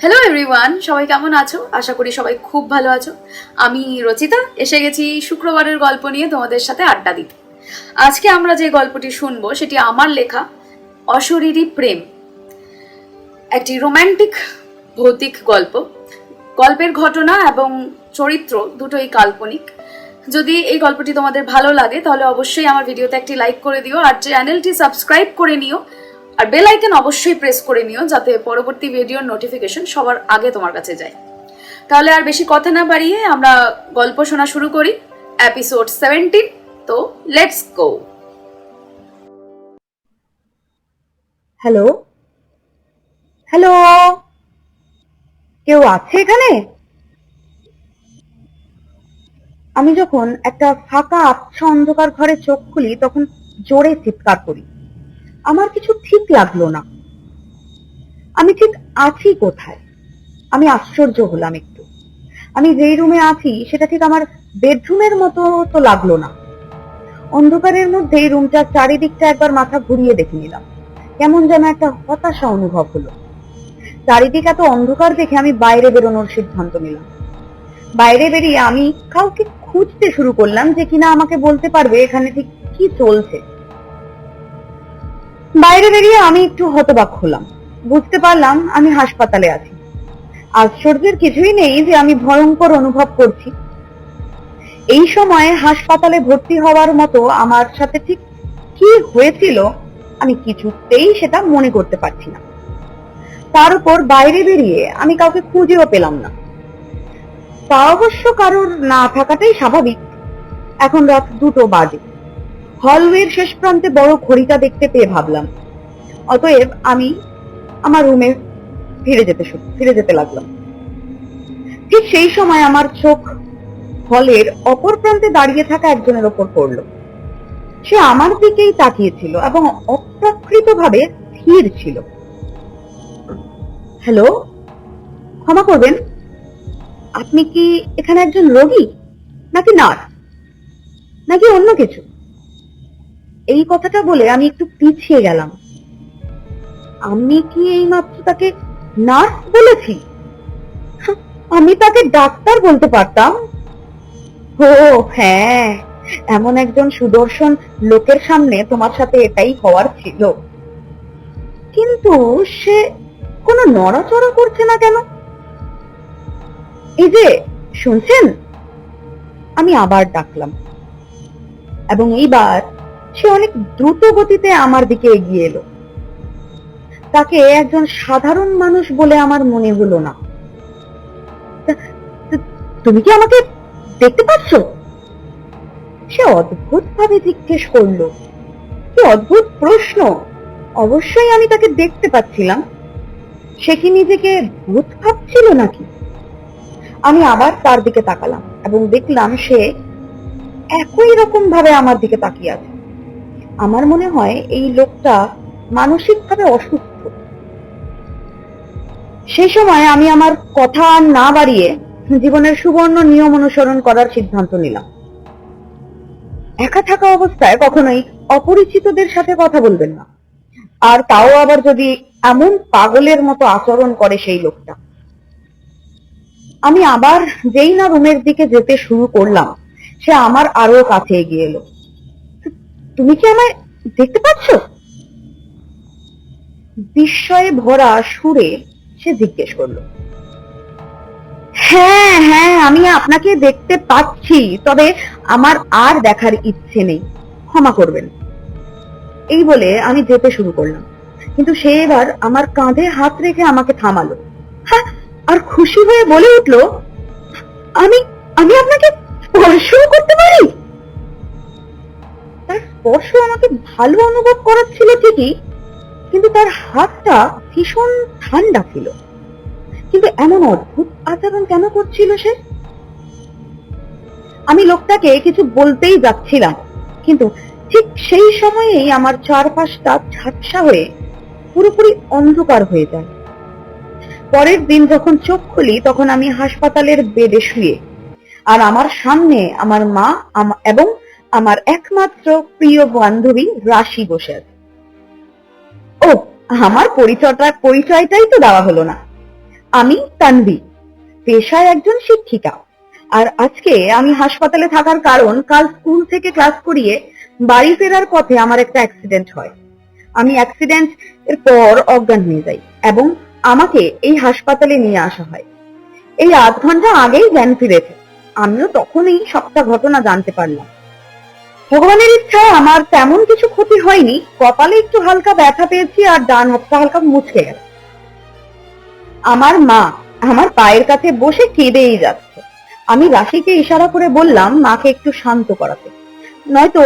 Hello everyone সবাই কেমন আছো? আশা করি সবাই খুব ভালো আছো। আমি রচিতা। এসে গেছি শুক্রবারের গল্প নিয়ে তোমাদের সাথে আড্ডা দিতে। আজকে আমরা যে গল্পটি শুনব, সেটি আমার লেখা, অশরীরী প্রেম। একটি রোম্যান্টিক, ভৌতিক গল্প। গল্পের ঘটনা এবং চরিত্র দুটোই কাল্পনিক। যদি এই গল্পটি তোমাদের ভালো লাগে, তাহলে অবশ্যই আমার ভিডিওতে একটি লাইক করে দিও, আর চ্যানেলটি সাবস্ক্রাইব করে নিও। আর বেল আইকন অবশ্যই প্রেস করে নিও যাতে পরবর্তী ভিডিওর নোটিফিকেশন সবার আগে তোমার কাছে যায়। তাহলে আর বেশি কথা না বাড়িয়ে আমরা গল্প শোনা শুরু করি। এপিসোড সেভেন্টিন তো লেটস গো হ্যালো হ্যালো কেউ আছে এখানে? আমি যখন একটা ফাঁকা আবছা অন্ধকার ঘরে চোখ খুলি, তখন জোরে চিৎকার করি। আমার কিছু ঠিক লাগল না। আমি ঠিক আছি কোথায়? আমি আশ্চর্য হলাম একটু। আমি যেই রুমে আছি, সেটা ঠিক আমার বেডরুমের মতো তো লাগল না। অন্ধকারের মধ্যে রুমটার চারিদিকটা একবার মাথা ঘুরিয়ে দেখে নিলাম। কেমন যেন একটা হতাশা অনুভব হলো। চারিদিক এত অন্ধকার দেখে আমি বাইরে বেরোনোর সিদ্ধান্ত নিলাম। বাইরে বেরিয়ে আমি কাউকে খুঁজতে শুরু করলাম যে কিনা আমাকে বলতে পারবে এখানে ঠিক কি চলছে। বাইরে বেরিয়ে আমি একটু হতবাক হলাম। বুঝতে পারলাম আমি হাসপাতালে আছি। আশ্চর্যের কিছুই নেই যে আমি ভয়ঙ্কর অনুভব করছি। এই সময়ে হাসপাতালে ভর্তি হওয়ার মতো আমার সাথে ঠিক কি হয়েছিল আমি কিছুতেই সেটা মনে করতে পারছি না। তার উপর বাইরে বেরিয়ে আমি কাউকে খুঁজেও পেলাম না। তা অবশ্য কারোর না থাকাটাই স্বাভাবিক। এখন রাত দুটো বাজে। হলওয়ের শেষ প্রান্তে বড় ঘড়িটা দেখতে পেয়ে ভাবলাম। অতএব আমি আমার রুমে ফিরে যেতে ফিরে যেতে লাগলাম। ঠিক সেই সময় আমার চোখ হলের অপর প্রান্তে দাঁড়িয়ে থাকা একজনের ওপর পড়ল। সে আমার দিকেই তাকিয়েছিল এবং অপ্রাকৃতভাবে স্থির ছিল। হ্যালো, ক্ষমা করবেন? আপনি কি এখানে একজন রোগী? নাকি নার্স? নাকি অন্য কিছু? এই কথাটা বলে আমি একটু পিছিয়ে গেলাম। আমি কি এইমাত্র তাকে নার্স বলেছি? আমি তাকে ডাক্তার বলতে পারতাম? ও হ্যাঁ এমন একজন সুদর্শন লোকের সামনে তোমার সাথে এটাই হওয়ার ছিল। কিন্তু সে কোনো নড়াচড়া করছে না কেন? এই যে, শুনছেন? আমি আবার ডাকলাম। এবং এইবার সে অনেক দ্রুত গতিতে আমার দিকে এগিয়ে এলো। তাকে একজন সাধারণ মানুষ বলে আমার মনে হলো না। তুমি কি আমাকে দেখতে পাচ্ছ? সে অদ্ভুত ভাবে জিজ্ঞেস করল। কি অদ্ভুত প্রশ্ন! অবশ্যই আমি তাকে দেখতে পাচ্ছিলাম। সে কি নিজেকে ভূত ভাবছিল নাকি? আমি আবার তার দিকে তাকালাম এবং দেখলাম সে একই রকম ভাবে আমার দিকে তাকিয়ে আছে। আমার মনে হয় এই লোকটা মানসিকভাবে অসুস্থ। সেই সময় আমি আমার কথা না বাড়িয়ে জীবনের সুবর্ণ নিয়ম অনুসরণ করার সিদ্ধান্ত নিলাম। একা থাকা অবস্থায় কখনোই অপরিচিতদের সাথে কথা বলবেন না। আর তাও আবার যদি এমন পাগলের মতো আচরণ করে সেই লোকটা। আমি আবার যেই না রুমের দিকে যেতে শুরু করলাম, সে আমার আরও কাছে এগিয়ে এলো। তুমি কি আমায় দেখতে পাচ্ছ? বিস্ময়ে ভরা সুরে সে জিজ্ঞেস করল। হ্যাঁ হ্যাঁ আমি আপনাকে দেখতে পাচ্ছি, তবে আমার আর দেখার ইচ্ছে নেই। ক্ষমা করবেন। এই বলে আমি যেতে শুরু করলাম। কিন্তু সে এবার আমার কাঁধে হাত রেখে আমাকে থামালো। হ্যাঁ আর খুশি হয়ে বলে উঠল, আমি আমি আপনাকে স্পর্শও করতে পারি? স্পর্শ আমাকে ভালো অনুভব করাচ্ছিল ঠিকই, কিন্তু তার হাতটা ভীষণ ঠান্ডা ছিল। কিন্তু এমন অদ্ভুত আচরণ কেন করছিল সে? আমি লোকটাকে কিছু বলতেই যাচ্ছিলাম, কিন্তু ঠিক সেই সময়েই আমার চারপাশটা ঝাপসা হয়ে পুরোপুরি অন্ধকার হয়ে যায়। পরের দিন যখন চোখ খুলি, তখন আমি হাসপাতালের বেডে শুয়ে, আর আমার সামনে আমার মা এবং আমার একমাত্র প্রিয় বান্ধবী রাশি বসে আছে। ও, আমার পরিচয়টা পরিচয়টাই তো দেওয়া হলো না। আমি তানভি পেশায় একজন শিক্ষিকা। আর আজকে আমি হাসপাতালে থাকার কারণ কাল স্কুল থেকে ক্লাস করিয়ে বাড়ি ফেরার পথে আমার একটা অ্যাক্সিডেন্ট হয়। আমি অ্যাক্সিডেন্ট এর পর অজ্ঞান হয়ে যাই এবং আমাকে এই হাসপাতালে নিয়ে আসা হয়। এই আধ ঘণ্টা আগেই জ্ঞান ফিরেছে। আমিও তখনই সবটা ঘটনা জানতে পারলাম। ভগবানের ইচ্ছায় আমার তেমন কিছু ক্ষতি হয়নি। কপালে একটু হালকা ব্যথা পেয়েছি আর ডান হাতটা হালকা মুচকে গেছে আমার মা আমার পায়ের কাছে বসে কেঁদেই যাচ্ছে। আমি রাশিকে ইশারা করে বললাম, মাকে একটু শান্ত করাতে। নয়তো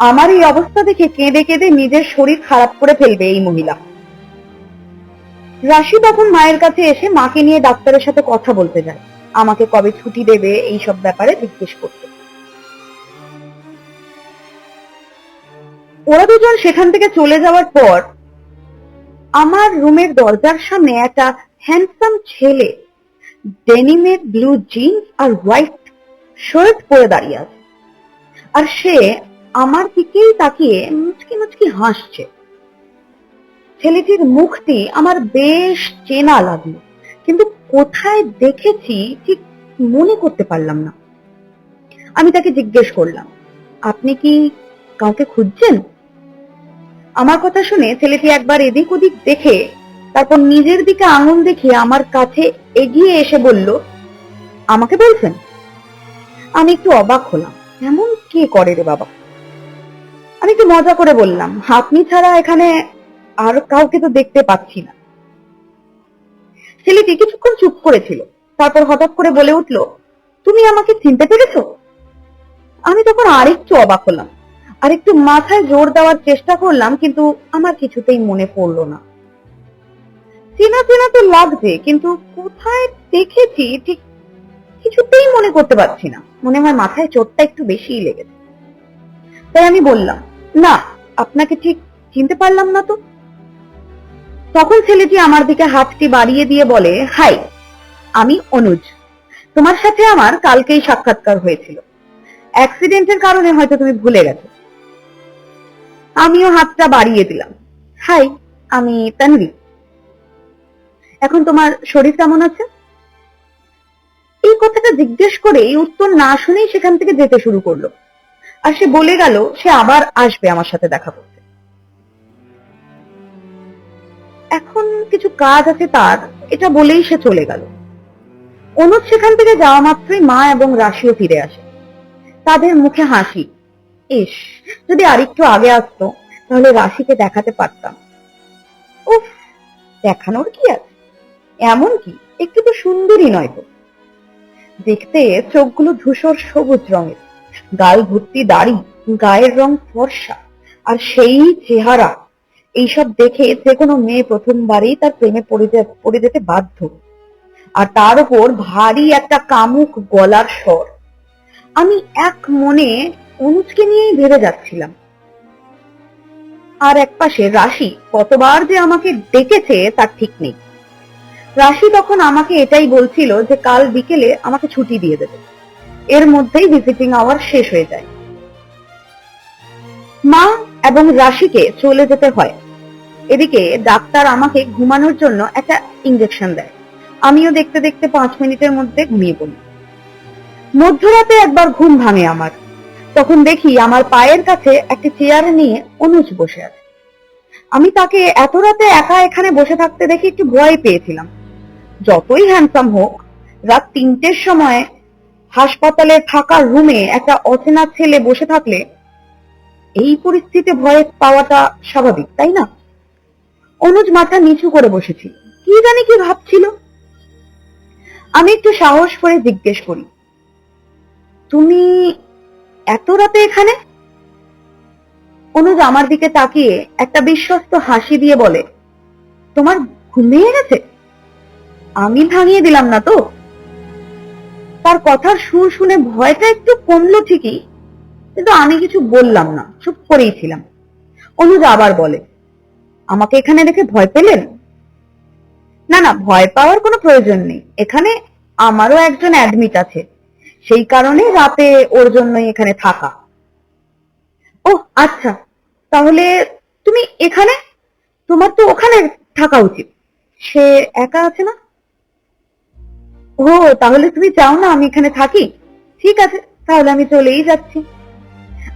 আমার এই অবস্থা দেখে কেঁদে কেঁদে নিজের শরীর খারাপ করে ফেলবে এই মহিলা। রাশি তখন মায়ের কাছে এসে মাকে নিয়ে ডাক্তারের সাথে কথা বলতে যায়। আমাকে কবে ছুটি দেবে এই সব ব্যাপারে জিজ্ঞেস করতে। ওরা দুজন সেখান থেকে চলে যাওয়ার পর আমার রুমের দরজার সামনে একটা হ্যান্ডসাম ছেলে ডেনিমের ব্লু জিন্স আর হোয়াইট শার্ট পরে দাঁড়িয়ে আছে। আর সে আমার দিকেই তাকিয়ে মুচকি মুচকি হাসছে। ছেলেটির মুখটি আমার বেশ চেনা লাগল, কিন্তু কোথায় দেখেছি ঠিক মনে করতে পারলাম না। আমি তাকে জিজ্ঞেস করলাম, আপনি কি কাউকে খুঁজছেন? আমার কথা শুনে ছেলেটি একবার এদিক ওদিক দেখে, তারপর নিজের দিকে আঙুল দেখিয়ে আমার কাছে এগিয়ে এসে বলল, আমাকে বলছেন? আমি একটু অবাক হলাম, এমন কে করে রে বাবা? আমি একটু মজা করে বললাম, আপনি ছাড়া এখানে আর কাউকে তো দেখতে পাচ্ছি না। ছেলেটি কিছুক্ষণ চুপ করেছিল, তারপর হঠাৎ করে বলে উঠল, তুমি আমাকে চিনতে পেরেছ? আমি তখন আরেকটু অবাক হলাম আর একটু মাথায় জোর দেওয়ার চেষ্টা করলাম, কিন্তু আমার কিছুতেই মনে পড়ল না। চেনা চেনা তো লাগছে, কিন্তু কোথায় দেখেছি ঠিক কিছুতেই মনে করতে পারছি না। মনে হয় মাথায় চোটটা একটু বেশিই লেগেছে। তাই আমি বললাম, না, আপনাকে ঠিক চিনতে পারলাম না তো। তখন ছেলেটি আমার দিকে হাতটি বাড়িয়ে দিয়ে বলে, হাই, আমি অনুজ। তোমার সাথে আমার কালকেই সাক্ষাৎকার হয়েছিল। অ্যাক্সিডেন্টের কারণে হয়তো তুমি ভুলে গেছো। আমিও হাতটা বাড়িয়ে দিলাম। হাই, আমি তানভি। এখন তোমার শরীর কেমন আছে? এই কথাটা জিজ্ঞেস করে এই উত্তর না শুনেই সেখান থেকে যেতে শুরু করল। আর সে বলে গেল, সে আবার আসবে আমার সাথে দেখা করতে। এখন কিছু কাজ আছে তার, এটা বলেই সে চলে গেল। অনুজ সেখান থেকে যাওয়া মাত্রই মা এবং রাশিও ফিরে আসে। তাদের মুখে হাসি ইস, যদি আরেকটু আগে আসতো, তাহলে রাশিকে দেখাতে পারতাম। উফ, দেখানোর কি আছে? এমন কি? একটু তো সুন্দরী নয় তো। দেখতে চোখগুলো ধূসর সবুজ রঙের। গাল ভর্তি দাড়ি, গায়ের রং ফর্সা, আর সেই চেহারা। এইসব দেখে যে কোনো মেয়ে প্রথমবারই তার প্রেমে পড়ে যেতে বাধ্য। আর তার উপর ভারী একটা কামুক গলার স্বর। আমি এক মনে অনুজকে নিয়েই ভেবে যাচ্ছিলাম। আর এক পাশে রাশি কতবার যে আমাকে ডেকেছে তার ঠিক নেই। রাশি তখন আমাকে এটাই বলছিল যে কাল বিকেলে আমাকে ছুটি দিয়ে দেবে। এর মধ্যেই ভিজিটিং আওয়ার শেষ হয়ে যায়। মা এবং রাশিকে চলে যেতে হয়। এদিকে ডাক্তার আমাকে ঘুমানোর জন্য একটা ইঞ্জেকশন দেয়। আমিও দেখতে দেখতে পাঁচ মিনিটের মধ্যে ঘুমিয়ে পড়ি। মধ্যরাতে একবার ঘুম ভাঙে আমার। তখন দেখি আমার পায়ের কাছে একটি চেয়ার নিয়ে অনুজ বসে আছে। আমি তাকে এত রাতে একা এখানে বসে থাকতে দেখে একটু ভয় পেয়েছিলাম। যতই হ্যান্ডসাম হোক, রাত তিনটের সময় হাসপাতালে থাকা রুমে একটা অচেনা ছেলে বসে থাকলে এই পরিস্থিতিতে ভয় পাওয়াটা স্বাভাবিক, তাই না? অনুজ মাথা নিচু করে বসেছিল। কি জানি কি ভাবছিল? আমি একটু সাহস করে জিজ্ঞেস করি, তুমি এত রাতে এখানে? অনুজ আমার দিকে তাকিয়ে একটা বিশ্বস্ত হাসি দিয়ে বলে, তোমার ঘুমিয়ে গেছে? আমি ভাঙিয়ে দিলাম না তো? তার কথার সুর শুনে ভয়টা একটু কমলো ঠিকই, কিন্তু আমি কিছু বললাম না, চুপ করেই ছিলাম। অনুজ আবার বলে, আমাকে এখানে দেখে ভয় পেলেন? না না, ভয় পাওয়ার কোনো প্রয়োজন নেই। এখানে আমারও একজন অ্যাডমিট আছে। সেই কারণে রাতে ওর জন্যই এখানে থাকা। ও আচ্ছা। তাহলে তুমি এখানে? তোমার তো ওখানে থাকা উচিত। সে একা আছে না? ও, তাহলে তুমি চাও না, আমি এখানে থাকি। ঠিক আছে, তাহলে আমি চলেই যাচ্ছি।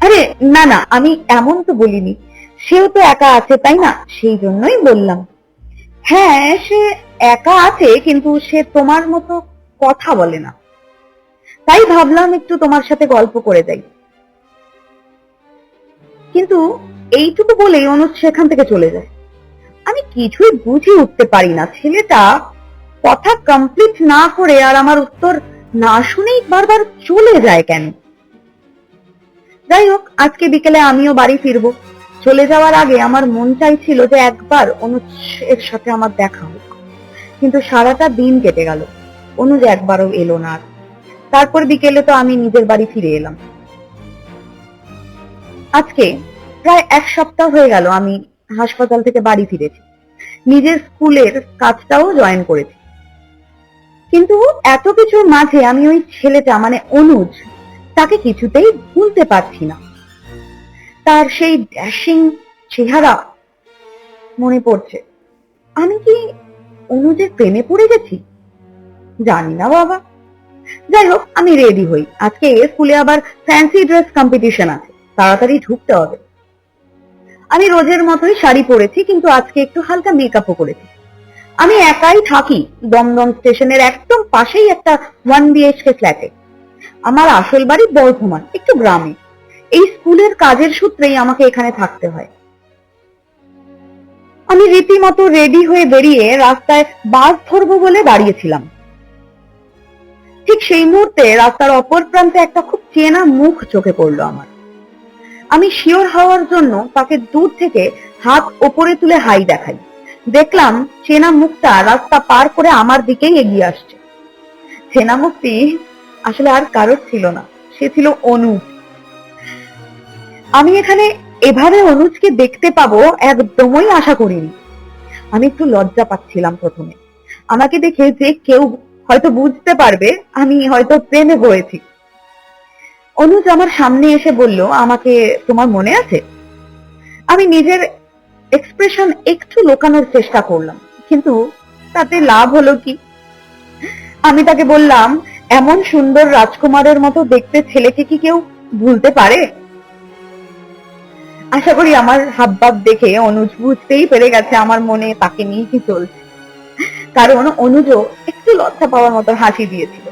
আরে, না না, আমি এমন তো বলিনি। সেও তো একা আছে, তাই না? সেই জন্যই বললাম। হ্যাঁ সে একা আছে, কিন্তু সে তোমার মতো কথা বলে না। তাই ভাবলাম একটু তোমার সাথে গল্প করে যাই কিন্তু এইটুকু বলেই অনুজ সেখান থেকে চলে যায়। আমি কিছুই বুঝে উঠতে পারি না, ছেলেটা কথা কমপ্লিট না করে আর আমার উত্তর না শুনেই বারবার চলে যায় কেন? যাই হোক আজকে বিকেলে আমিও বাড়ি ফিরবো। চলে যাওয়ার আগে আমার মন চাইছিল যে একবার অনুজ এর সাথে আমার দেখা হোক। কিন্তু সারাটা দিন কেটে গেল। অনুজ একবারও এলো না আর। তারপর বিকেলে তো আমি নিজের বাড়ি ফিরে এলাম। আজকে প্রায় এক সপ্তাহ হয়ে গেল আমি হাসপাতাল থেকে বাড়ি ফিরেছি। নিজের স্কুলের কাজটাও জয়েন করেছি। কিন্তু এত কিছুর মাঝে আমি ওই ছেলেটা মানে অনুজ, তাকে কিছুতেই ভুলতে পারছি না। তার সেই ড্যাশিং চেহারা মনে পড়ছে। আমি কি অনুজের প্রেমে পড়ে গেছি? জানি না বাবা। যাই হোক, আমি রেডি হই। আজকে স্কুলে আবার ফ্যান্সি ড্রেস কম্পিটিশন আছে। তাড়াতাড়ি ঢুকতে হবে। আমি রোজের মতোই শাড়ি পরেছি, কিন্তু আজকে একটু হালকা মেকআপও করেছি। আমি একাই থাকি দমদম স্টেশনের একদম পাশেই একটা ওয়ান বিএইচকে ফ্ল্যাটে আমার আসল বাড়ি বর্ধমান, একটু গ্রামে। এই স্কুলের কাজের সূত্রেই আমাকে এখানে থাকতে হয়। আমি রীতিমতো রেডি হয়ে বেরিয়ে রাস্তায় বাস ধরবো বলে দাঁড়িয়েছিলাম। ঠিক সেই মুহূর্তে রাস্তার অপর প্রান্তে একটা খুব চেনা মুখ চোখে পড়ল আমার। আমি শিওর হওয়ার জন্য তাকে দূর থেকে হাত ওপরে তুলে হাই দেখাই। দেখলাম চেনা মুখটা রাস্তা পার করে আমার দিকেই এগিয়ে আসছে। চেনা মুখটি আসলে আর কারোর ছিল না, সে ছিল অনুজ আমি এখানে এভাবে অনুজকে দেখতে পাবো একদমই আশা করিনি। আমি একটু লজ্জা পাচ্ছিলাম প্রথমে। আমাকে দেখে যে কেউ হয়তো বুঝতে পারবে, আমি হয়তো প্রেমে পড়েছি। অনুজ আমার সামনে এসে বলল, আমাকে তোমার মনে আছে? আমি নিজের এক্সপ্রেশন একটু লোকানোর চেষ্টা করলাম, কিন্তু তাতে লাভ হলো কি? আমি তাকে বললাম, এমন সুন্দর রাজকুমারের মতো দেখতে ছেলেকে কি কেউ ভুলতে পারে? আশা করি আমার হাবভাব দেখে অনুজ বুঝতেই পেরে গেছে আমার মনে তাকে নিয়ে কি চলছে। কারণ অনুজ একটু লজ্জা পাওয়ার মতো হাসি দিয়েছিল।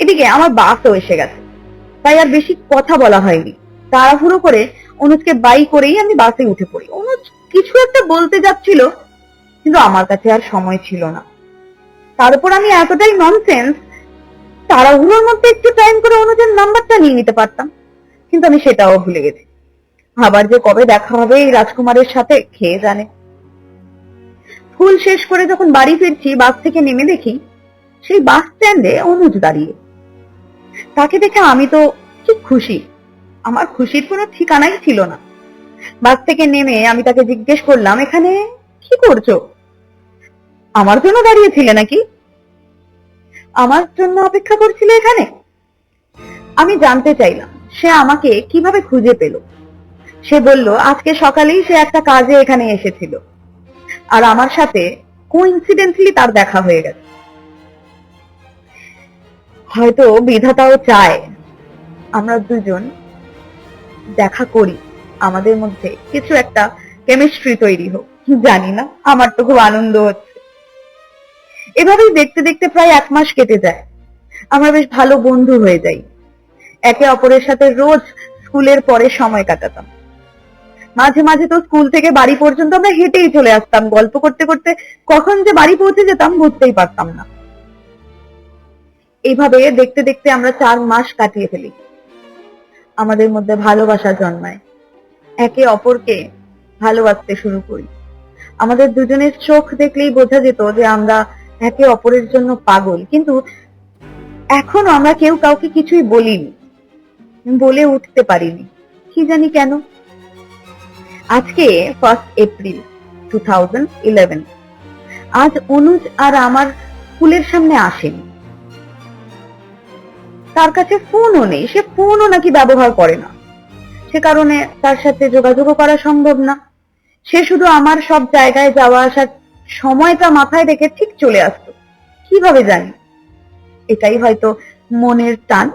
এদিকে আমার বাসও এসে গেছে। তাই আর বেশি কথা বলা হয়নি। তাড়াহুড়ো করে অনুজকে বাই করেই আমি বাসে উঠে পড়ি। অনুজ কিছু একটা বলতে যাচ্ছিল, কিন্তু আমার কাছে আর সময় ছিল না। তারপর আমি এতটাই ননসেন্স তাড়াহুড়োর মধ্যে একটু টাইম করে অনুজের নাম্বারটা নিয়ে নিতে পারতাম, কিন্তু আমি সেটাও ভুলে গেছি। আবার যে কবে দেখা হবে এই রাজকুমারের সাথে খেয়ে জানে। স্কুল শেষ করে যখন বাড়ি ফিরছি, বাস থেকে নেমে দেখি সেই বাস স্ট্যান্ডে অনুজ দাঁড়িয়ে। তাকে দেখে আমি তো খুব খুশি। আমার খুশির কোনো ঠিকানাই ছিল না। বাস থেকে নেমে আমি তাকে জিজ্ঞেস করলাম, এখানে কি করছ? আমার জন্য দাঁড়িয়েছিলে নাকি? আমার জন্য অপেক্ষা করছিলে এখানে? আমি জানতে চাইলাম, সে আমাকে কীভাবে খুঁজে পেল? সে বলল, আজকে সকালেই সে একটা কাজে এখানে এসেছিল। আর আমার সাথে কোইন্সিডেন্টলি তার দেখা হয়ে গেছে। হয়তো বিধাতাও চায় আমরা দুজন দেখা করি, আমাদের মধ্যে কিছু একটা কেমিস্ট্রি তৈরি হোক জানি না, আমার তো খুব আনন্দ হচ্ছে। এভাবেই দেখতে দেখতে প্রায় এক মাস কেটে যায়। আমরা বেশ ভালো বন্ধু হয়ে যাই। একে অপরের সাথে রোজ স্কুলের পরে সময় কাটাতাম। মাঝে মাঝে তো স্কুল থেকে বাড়ি পর্যন্ত আমরা হেঁটেই চলে আসতাম। গল্প করতে করতে কখন যে বাড়ি পৌঁছে যেতাম বুঝতেই পারতাম না। এইভাবে দেখতে দেখতে আমরা চার মাস কাটিয়ে ফেলি। আমাদের মধ্যে ভালোবাসা জন্মায়। একে অপরকে ভালোবাসতে শুরু করি। আমাদের দুজনের চোখ দেখলেই বোঝা যেত যে আমরা একে অপরের জন্য পাগল। কিন্তু এখনও আমরা কেউ কাউকে কিছুই বলিনি। বলে উঠতে পারিনি। কি জানি কেন? আজকে ফার্স্ট এপ্রিল টু আজ অনুজ আর আমার স্কুলের সামনে আসেনি। তার কাছে ফোনও নেই, সে ফোনও নাকি ব্যবহার করে না। সে কারণে তার সাথে যোগাযোগও করা সম্ভব না। সে শুধু আমার সব জায়গায় যাওয়া আসার সময়টা মাথায় রেখে ঠিক চলে আসতো। কীভাবে জানি? এটাই হয়তো মনের টান।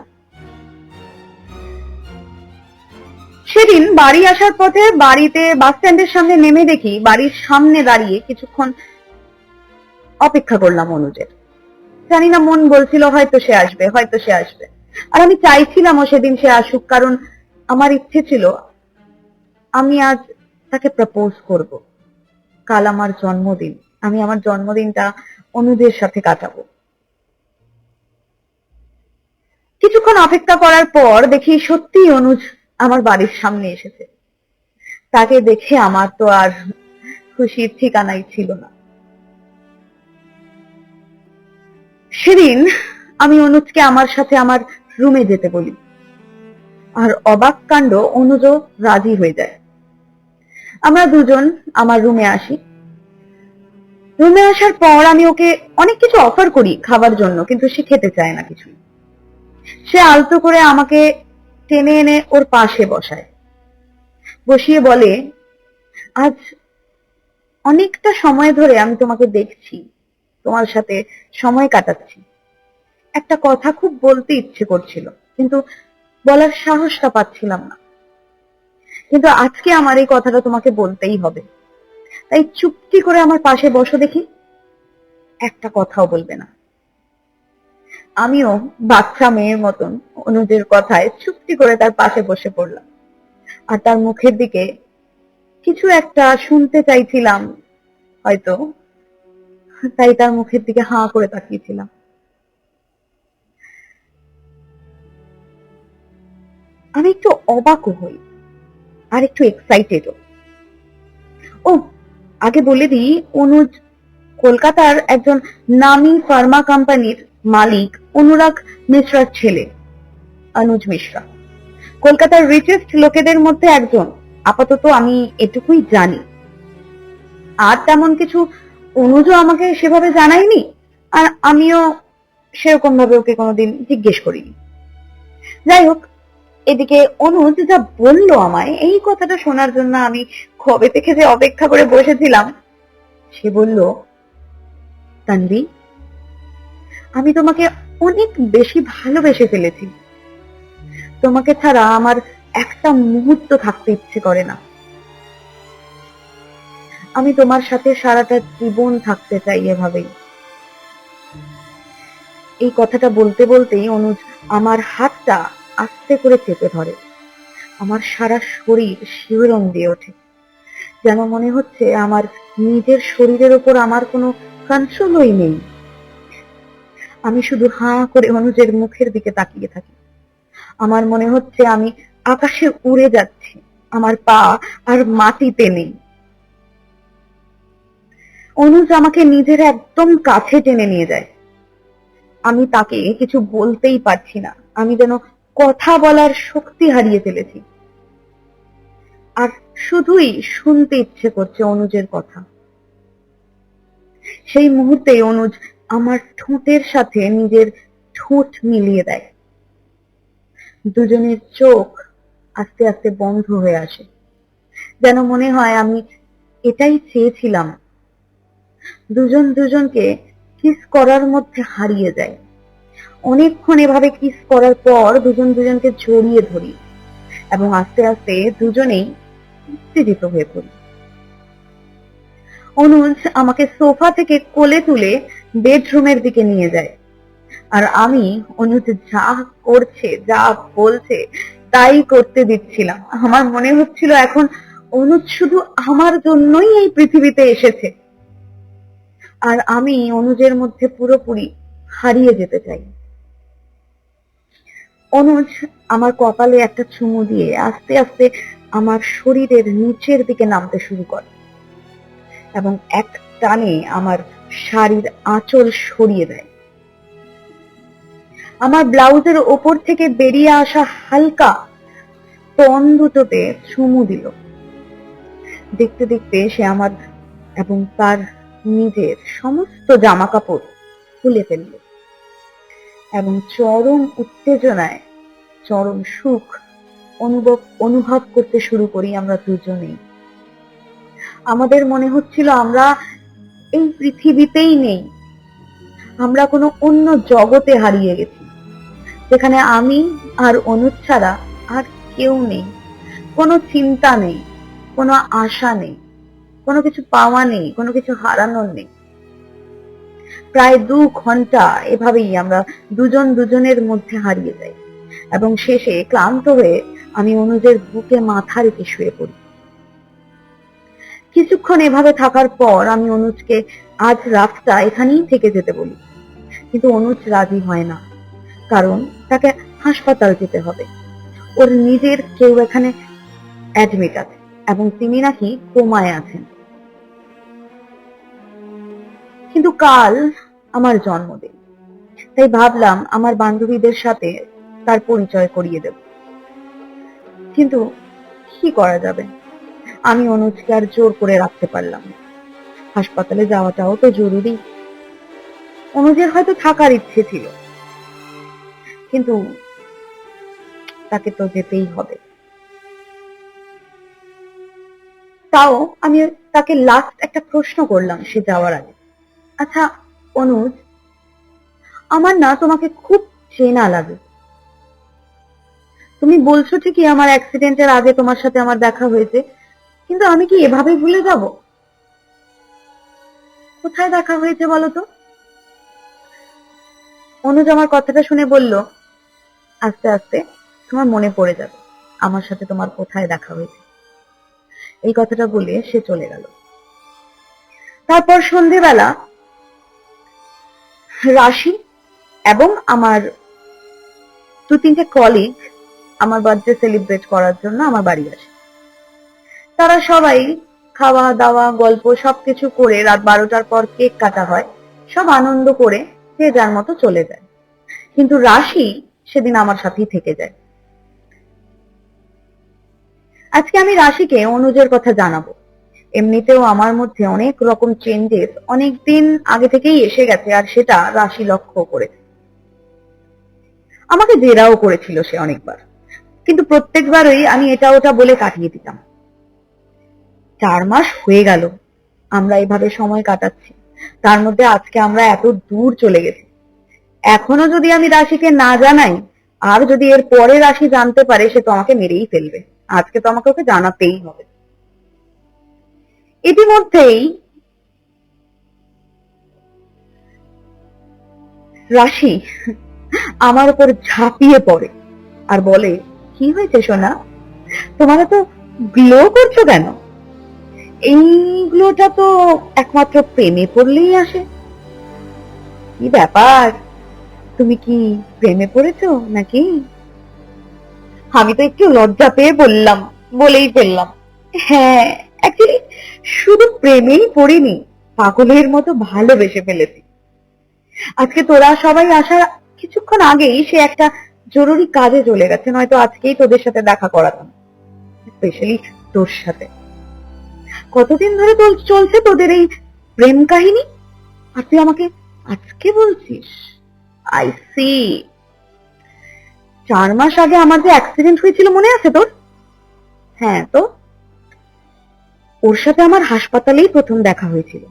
সেদিন বাড়ি আসার পথে বাড়িতে বাস স্ট্যান্ডের সামনে নেমে দেখি বাড়ির সামনে দাঁড়িয়ে কিছুক্ষণ অপেক্ষা করলাম অনুজের জানি না মন বলছিল, হয়তো সে আসবে, হয়তো সে আসবে। আর আমি চাইছিলামও সেদিন সে আসুক, কারণ আমার ইচ্ছে ছিল আমি আজ তাকে প্রপোজ করব। কাল আমার জন্মদিন, আমি আমার জন্মদিনটা অনুজের সাথে কাটাবো। কিছুক্ষণ অপেক্ষা করার পর দেখি সত্যি অনুজ আমার বাড়ির সামনে এসেছে। তাকে দেখে আমার তো আর খুশির ঠিকানাই ছিল না। সেদিন আমি অনুজকে আমার সাথে আমার রুমে যেতে বলি। আর অবাক কাণ্ড অনুজও রাজি হয়ে যায়। আমরা দুজন আমার রুমে আসি। রুমে আসার পর আমি ওকে অনেক কিছু অফার করি খাবার জন্য, কিন্তু সে খেতে চায় না কিছু সে আলতো করে আমাকে টেনে এনে ওর পাশে বসায়। বসিয়ে বলে, আজ অনেকটা সময় ধরে আমি তোমাকে দেখছি, তোমার সাথে সময় কাটাচ্ছি। একটা কথা খুব বলতে ইচ্ছে করছিল, কিন্তু বলার সাহসটা পাচ্ছিলাম না। কিন্তু আজকে আমার এই কথাটা তোমাকে বলতেই হবে। তাই চুপটি করে আমার পাশে বসো দেখি। একটা কথাও বলবে না। আমিও বাচ্চা মেয়ের মতন অনুজের কথায় চুপটি করে তার পাশে বসে পড়লাম। আর তার মুখের দিকে কিছু একটা শুনতে চাইছিলাম, হয়তো। তাই তার মুখের দিকে হাঁ করে তাকিয়েছিলাম। আমি একটু অবাকও হই, আর একটু এক্সাইটেডও ও, আগে বলে দিই, অনুজ কলকাতার একজন নামী ফার্মা কোম্পানির মালিক অনুরাগ মিশ্রার ছেলে, অনুজ মিশ্রা। কলকাতার রিচেস্ট লোকেদের মধ্যে একজন। আপাতত আমি এটুকুই জানি। আর তেমন কিছু অনুজও আমাকে সেভাবে জানায়নি, আর আমিও সেরকম ভাবে ওকে কোনোদিন জিজ্ঞেস করিনি। যাই হোক, এদিকে অনুজ যা বলল আমায়, এই কথাটা শোনার জন্য আমি কবে থেকে যে অপেক্ষা করে বসেছিলাম। সে বলল, তানভি, আমি তোমাকে অনেক বেশি ভালোবেসে ফেলেছি। তোমাকে ছাড়া আমার একটা মুহূর্ত থাকতে ইচ্ছে করে না। আমি তোমার সাথে সারাটা জীবন থাকতে চাই এভাবেই। এই কথাটা বলতে বলতেই অনুজ আমার হাতটা আস্তে করে চেপে ধরে। আমার সারা শরীর শিহরণ দিয়ে ওঠে। যেন মনে হচ্ছে আমার নিজের শরীরের ওপর আমার কোনো কন্ট্রোলই নেই। আমি শুধু হাঁ করে অনুজের মুখের দিকে তাকিয়ে থাকি। আমার মনে হচ্ছে আমি আকাশে উড়ে যাচ্ছি। আমার পা আর মাটিতে নেই। অনুজ আমাকে নিজের একদম কাছে টেনে নিয়ে যায়। আমি তাকে কিছু বলতেই পারছি না। আমি যেন কথা বলার শক্তি হারিয়ে ফেলেছি। আর শুধুই শুনতে ইচ্ছে করছে অনুজের কথা। সেই মুহূর্তে অনুজ আমার ঠোঁটের সাথে নিজের ঠোঁট মিলিয়ে দেয়। দুজনের চোখ আস্তে আস্তে বন্ধ হয়ে আসে। যেন মনে হয় আমি এটাই চেয়েছিলাম। দুজন দুজনকে কিস করার মধ্যে হারিয়ে যায়। অনেকক্ষণ এভাবে কিস করার পর দুজন দুজনকে জড়িয়ে ধরি এবং আস্তে আস্তে দুজনেই উত্তেজিত হয়ে পড়ি। অনুজ আমাকে সোফা থেকে কোলে তুলে বেডরুমের দিকে নিয়ে যায়। আর আমি অনুজ যা করছে, যা বলছে, তাই করতে দিচ্ছিলাম। আমার মনে হচ্ছিল এখন অনুজ শুধু আমার জন্যই এই পৃথিবীতে এসেছে। আর আমি অনুজের মধ্যে পুরোপুরি হারিয়ে যেতে চাই। অনুজ আমার কপালে একটা চুমু দিয়ে আস্তে আস্তে আমার শরীরের নিচের দিকে নামতে শুরু করে। এবং এক টানে আমার শাড়ির আঁচল সরিয়ে দেয়। আমার ব্লাউজের ওপর থেকে বেরিয়ে আসা হালকা টন দুটোতে চুমু দিল। দেখতে দেখতে সে আমার এবং তার নিজের সমস্ত জামা কাপড় খুলে ফেলল এবং চরম উত্তেজনায়, চরম সুখ অনুভব অনুভব করতে শুরু করি আমরা দুজনেই। আমাদের মনে হচ্ছিল আমরা এই পৃথিবীতেই নেই। আমরা কোনো অন্য জগতে হারিয়ে গেছি। যেখানে আমি আর অনুজ ছাড়া আর কেউ নেই। কোনো চিন্তা নেই, কোনো আশা নেই, কোনো কিছু পাওয়া নেই, কোনো কিছু হারানোর নেই। প্রায় দু ঘণ্টা এভাবেই আমরা দুজন দুজনের মধ্যে হারিয়ে যাই। এবং শেষে ক্লান্ত হয়ে আমি অনুজের বুকে মাথা রেখে শুয়ে পড়ি। কিছুক্ষণ এভাবে থাকার পর আমি অনুজকে আজ রাতটা এখানেই থেকে যেতে বলি। কিন্তু অনুজ রাজি হয় না, কারণ তাকে হাসপাতাল যেতে হবে। ওর নিজের কেউ এখানে অ্যাডমিট আছে এবং তিনি নাকি কোমায় আছেন। কিন্তু কাল আমার জন্মদিন, তাই ভাবলাম আমার বান্ধবীদের সাথে তার পরিচয় করিয়ে দেব। কিন্তু কি করা যাবে? আমি অনুজকে আর জোর করে রাখতে পারলাম হাসপাতালে যাওয়াটাও তো জরুরি। অনুজের হয়তো থাকার ইচ্ছে ছিল। কিন্তু তাকে তো যেতেই হবে। তাও আমি তাকে লাস্ট একটা প্রশ্ন করলাম সে যাওয়ার আগে। আচ্ছা অনুজ, আমার না তোমাকে খুব চেনা লাগে। তুমি বলছো ঠিকই আমার অ্যাক্সিডেন্টের আগে তোমার সাথে আমার দেখা হয়েছে। কিন্তু আমি কি এভাবে ভুলে যাব? কোথায় দেখা হয়েছে বলতো? অনুজ আমার কথাটা শুনে বলল, আস্তে আস্তে তোমার মনে পড়ে যাবে আমার সাথে তোমার কোথায় দেখা হয়েছে। এই কথাটা বলে সে চলে গেল। তারপর সন্ধেবেলা রাশি এবং আমার দু তিনটে কলিগ আমার বার্থডে সেলিব্রেট করার জন্য আমার বাড়ি আসে। তারা সবাই খাওয়া দাওয়া, গল্প সবকিছু করে রাত বারোটার পর কেক কাটা হয়। সব আনন্দ করে যে যার মতো চলে যায়। কিন্তু রাশি সেদিন আমার সাথেই থেকে যায়। আজকে আমি রাশিকে অনুজের কথা জানাব। এমনিতেও আমার মধ্যে অনেক রকম চেঞ্জেস অনেক দিন আগে থেকেই এসে গেছে আর সেটা রাশি লক্ষ্য করেছে। আমাকে জেরাও করেছিল সে অনেকবার। কিন্তু প্রত্যেকবারই আমি এটা ওটা বলে কাটিয়ে দিতাম। চার মাস হয়ে গেল। আমরা এভাবে সময় কাটাচ্ছি। তার মধ্যে আজকে আমরা এত দূর চলে গেছি। এখনও যদি আমি রাশিকে না জানাই, আর যদি এর পরে রাশি জানতে পারে, সে তো আমাকে মেরেই ফেলবে। আজকে তো আমাকে ওকে জানাতেই হবে। ইতিমধ্যেই রাশি আমার উপর ঝাঁপিয়ে পড়ে আর বলে, কি হয়েছে সোনা? তোমার তো গ্লো করছ কেন? এই গ্লোটা তো একমাত্র প্রেমে পড়লেই আসে। কি ব্যাপার? তুমি কি প্রেমে পড়েছো নাকি? আমি তো একটু লজ্জা পেয়ে বললাম, বলেই ফেললাম। হ্যাঁ অ্যাকচুয়ালি শুধু প্রেমেই পড়িনি, পাগলের মতো ভালোবেসে ফেলেছি। আজকে তোরা সবাই আসার কিছুক্ষণ আগেই সে একটা জরুরি কাজে চলে গেছে, নয়তো আজকেই তোদের সাথে দেখা করাতাম স্পেশালি তোর সাথে। কতদিন ধরে চলছে তোদের এই প্রেম কাহিনী? আর তুই আমাকে আজকে বলছিস? আই সি চার মাস আগে আমার যে অ্যাক্সিডেন্ট হয়েছিল মনে আছে তোর? হ্যাঁ তো? ওর সাথে আমার হাসপাতালেই প্রথম দেখা হয়েছিল।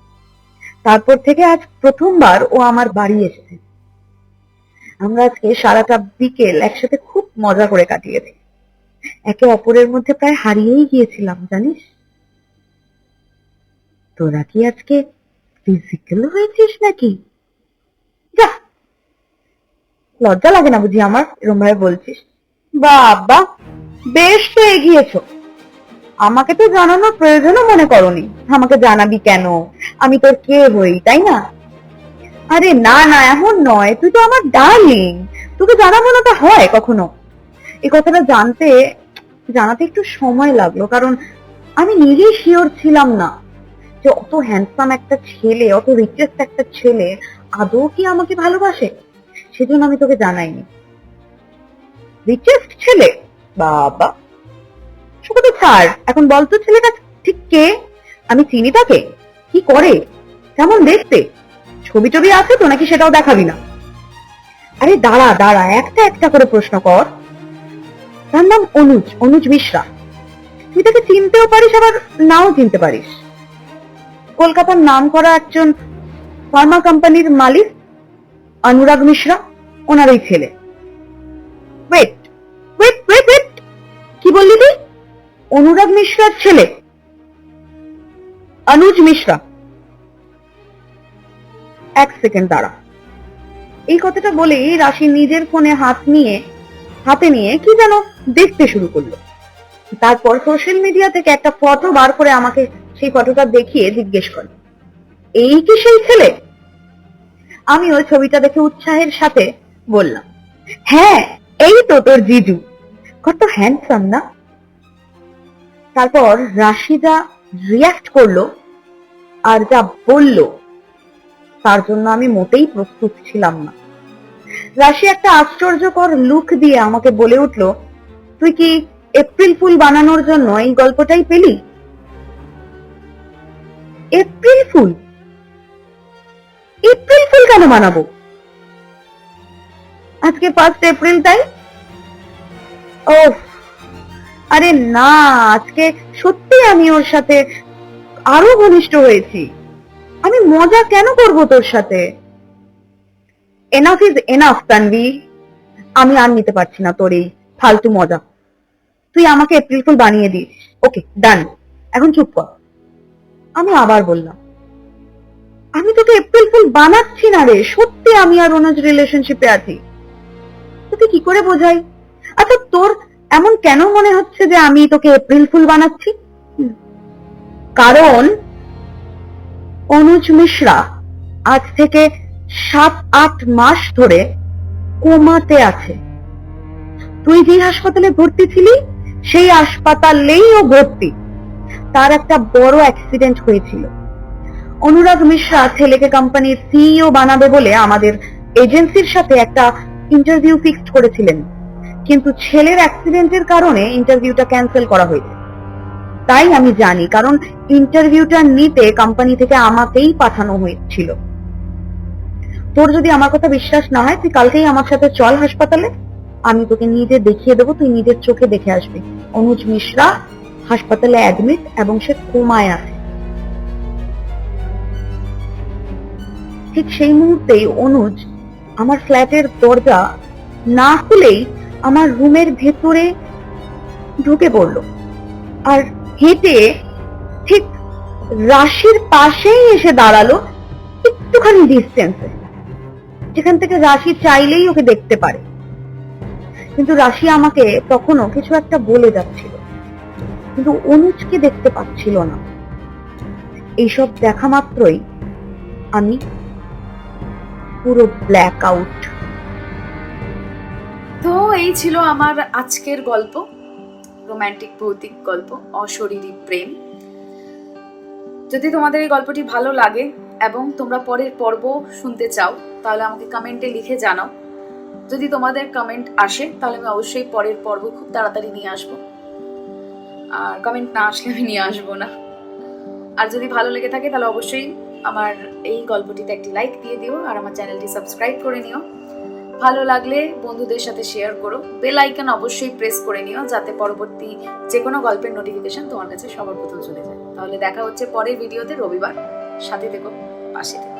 তারপর থেকে আজ প্রথমবার ও আমার বাড়ি এসেছে। আমরা আজকে সারাটা বিকেল একসাথে খুব মজা করে কাটিয়েছি। একে অপরের মধ্যে প্রায় হারিয়েই গিয়েছিলাম, জানিস? তোরা কি আজকে ফিজিক্যাল হয়েছিস নাকি? যা। লজ্জা লাগে না বুঝি আমার, এরম ভাবে বলছিস। বাবা, বেশ তো এগিয়েছো। আমাকে তো জানানোর প্রয়োজনও মনে করনি। আমাকে জানাবি কেন? আমি তোর কে হই, তাই না? আরে না না, এমন নয়। তুই তো আমার ডার্লিং তোকে জানাব না তা হয় কখনো। এই কথাটা জানতে, জানাতে একটু সময় লাগল, কারণ আমি নিজেই শিওর ছিলাম না। যে অত হ্যান্ডসাম একটা ছেলে, অত রিচেস্ট একটা ছেলে আদৌ কি আমাকে ভালোবাসে? সেজন্য আমি তোকে জানাইনি। রিচেস্ট ছেলে? বাবা। তো ছাড় এখন বলতো ছেলেটা ঠিক কে? আমি চিনি তাকে? কি করে? কেমন দেখতে? ছবি টবি আছে তো নাকি সেটাও দেখাবি না? আরে দাঁড়া দাঁড়া, একটা একটা করে প্রশ্ন কর। তার নাম অনুজ অনুজ মিশ্রা। তুই তাকে চিনতেও পারিস, আবার নাও চিনতে পারিস? কলকাতার নাম করা একজন ফার্মা কোম্পানির মালিক অনুরাগ মিশ্রা ওনার ওই ছেলে। ওয়েট ওয়েট ওয়েট ওয়েট কি বললি তুই? অনুরাগ মিশ্রার ছেলে। অনুজ মিশ্রা। এক সেকেন্ড দাঁড়া। এই কথাটা বলেই রাশি নিজের ফোনে হাত নিয়ে, হাতে নিয়ে কি যেন দেখতে শুরু করল। তারপর সোশ্যাল মিডিয়া থেকে একটা ফটো বার করে আমাকে সেই ফটোটা দেখিয়ে জিজ্ঞেস করে, এই কি সেই ছেলে? আমি ওই ছবিটা দেখে উৎসাহের সাথে বললাম হ্যাঁ এই তো তোর জিজু, কত হ্যান্ডসাম না? তারপর রাশিদা রিয়াক্ট করল আর যা বলল, তার জন্য আমি মোটেই প্রস্তুত ছিলাম না। রাশি একটা আশ্চর্যকর লুক দিয়ে আমাকে বলে উঠল, তুই কি এপ্রিল ফুল বানানোর জন্য এই গল্পটাই পেলি? April fool. এপ্রিল ফুল কেন বানাবো? আজকে ফার্স্ট এপ্রিল তাই? ও আরে না, আজকে সত্যি আমি ওর সাথে আরও ঘনিষ্ঠ হয়েছি। আমি মজা কেন করব তোর সাথে? Enough is enough Tanvi. আমি আর নিতে পারছি না তোর এই ফালতু মজা। তুই আমাকে এপ্রিল ফুল বানিয়ে দিস। ওকে ডান এখন চুপ কর। আমি আবার বললাম, আমি তোকে এপ্রিল ফুল বানাচ্ছি না রে, সত্যি আমি আর অনুজ রিলেশনশিপে আছি। তোকে কি করে বোঝাই? আচ্ছা তোর এমন কেন মনে হচ্ছে যে আমি তোকে এপ্রিল ফুল বানাচ্ছি? কারণ অনুজ মিশ্রা আজ থেকে সাত, আট মাস ধরে কোমাতে আছে। তুই যে হাসপাতালে ভর্তি ছিলি, সেই হাসপাতালেই ও ভর্তি। তার একটা বড় অ্যাক্সিডেন্ট হয়েছিল। অনুরাগ মিশ্রা ছেলেকে কোম্পানির সিইও বানাবে বলে আমাদের এজেন্সির সাথে একটা ইন্টারভিউ ফিক্সড করেছিলেন। কিন্তু ছেলের অ্যাক্সিডেন্টের কারণে ইন্টারভিউটা ক্যান্সেল করা হয়েছে। তাই আমি জানি, কারণ ইন্টারভিউটা নিতে কোম্পানি থেকে আমাকেই পাঠানো হয়েছিল। তোর যদি আমার কথা বিশ্বাস না হয়, তুই কালকেই আমার সাথে চল হাসপাতালে। আমি তোকে নিজে দেখিয়ে দেবো, তুই নিজের চোখে দেখে আসবি। অনুজ মিশ্রা হাসপাতালে অ্যাডমিট এবং সে কোমায় আছে ঠিক সেই মুহূর্তেই অনুজ আমার ফ্ল্যাটের দরজা না খুলেই আমার রুমের ভেতরে ঢুকে পড়ল আর হেঁটে ঠিক রাশির পাশেই এসে দাঁড়াল একটুখানি ডিস্টেন্সে যেখান থেকে রাশি চাইলেই ওকে দেখতে পারে। কিন্তু রাশি আমাকে তখনও কিছু একটা বলে যাচ্ছিল। কিন্তু অনুজকে দেখতে পাচ্ছিল না। এইসব দেখা মাত্রই আমি পুরো ব্ল্যাক আউট তো এই ছিল আমার আজকের গল্প রোমান্টিক ভৌতিক গল্প, অশরীরী প্রেম। যদি তোমাদের এই গল্পটি ভালো লাগে এবং তোমরা পরের পর্ব শুনতে চাও, তাহলে আমাকে কমেন্টে লিখে জানাও। যদি তোমাদের কমেন্ট আসে, তাহলে আমি অবশ্যই পরের পর্ব খুব তাড়াতাড়ি নিয়ে আসব। আর কমেন্ট না আসলে আমি নিয়ে আসব না। আর যদি ভালো লেগে থাকে তাহলে অবশ্যই আমার এই গল্পটিতে একটি লাইক দিয়ে দিও আর আমার চ্যানেলটি সাবস্ক্রাইব করে নিও। ভালো লাগলে বন্ধুদের সাথে শেয়ার করো। বেল আইকন অবশ্যই প্রেস করে নিও যাতে পরবর্তী যে কোনো গল্পের নোটিফিকেশন তোমার কাছে সবার প্রথম চলে যায়। তাহলে দেখা হচ্ছে পরের ভিডিওতে রবিবার। সাথে দেখো পাশে থেকো।